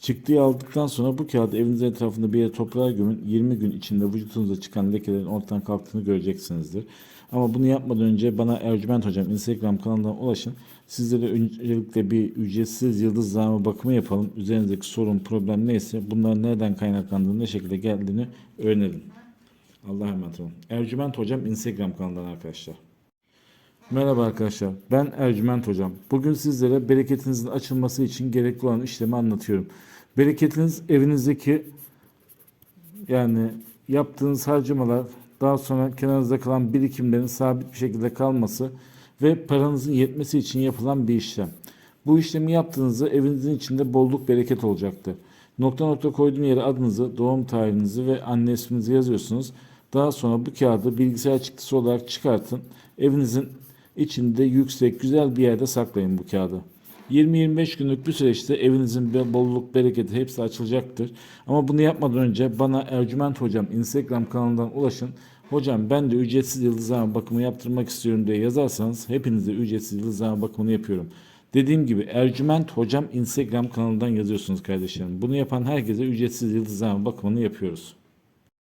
Çıktıyı aldıktan sonra bu kağıdı evinizin etrafında bir yere toprağa gömün. 20 gün içinde vücudunuza çıkan lekelerin ortadan kalktığını göreceksinizdir. Ama bunu yapmadan önce bana Ercüment Hocam Instagram kanalından ulaşın. Sizlere öncelikle bir ücretsiz yıldız zarfı bakımı yapalım. Üzerinizdeki sorun, problem neyse bunların nereden kaynaklandığını, ne şekilde geldiğini öğrenelim. Allah'a emanet olun. Ercüment Hocam Instagram kanalından arkadaşlar. Merhaba arkadaşlar. Ben Ercüment Hocam. Bugün sizlere bereketinizin açılması için gerekli olan işlemi anlatıyorum. Bereketiniz evinizdeki yani yaptığınız harcamalar daha sonra kenarınızda kalan birikimlerin sabit bir şekilde kalması ve paranızın yetmesi için yapılan bir işlem. Bu işlemi yaptığınızda evinizin içinde bolluk bereket olacaktır. Nokta nokta koyduğum yere adınızı, doğum tarihinizi ve anne isminizi yazıyorsunuz. Daha sonra bu kağıdı bilgisayar çıktısı olarak çıkartın. Evinizin içinde yüksek, güzel bir yerde saklayın bu kağıdı. 20-25 günlük bir süreçte evinizin bolluk, bereketi hepsi açılacaktır. Ama bunu yapmadan önce bana Ercüment Hocam Instagram kanalından ulaşın. Hocam ben de ücretsiz yıldızlama bakımı yaptırmak istiyorum diye yazarsanız hepinize ücretsiz yıldızlama bakımını yapıyorum. Dediğim gibi Ercüment Hocam Instagram kanalından yazıyorsunuz kardeşlerim. Bunu yapan herkese ücretsiz yıldızlama bakımını yapıyoruz.